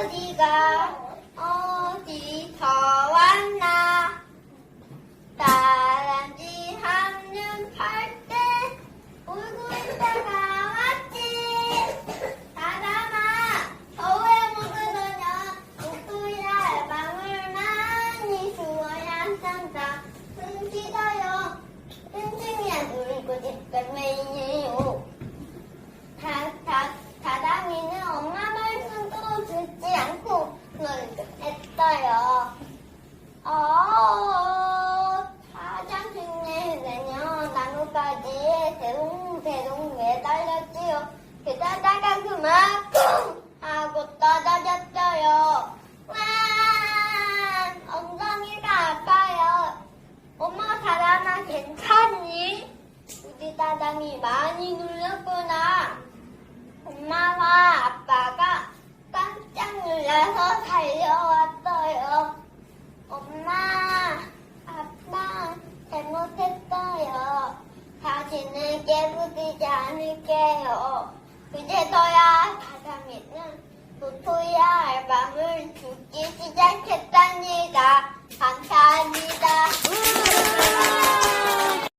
어디가? 계단까지 대롱대롱 매달렸지요. 그러다가 그만 쿵 하고 떨어졌어요. 와 엉덩이가 아파요. 엄마 다람아 괜찮니? 우리 사람이 많이 눌렸구나. 엄마와 다시는 깨부리지 않을게요. 그제서야 다람이는 도토리와 알밤을 죽기 시작했답니다. 감사합니다.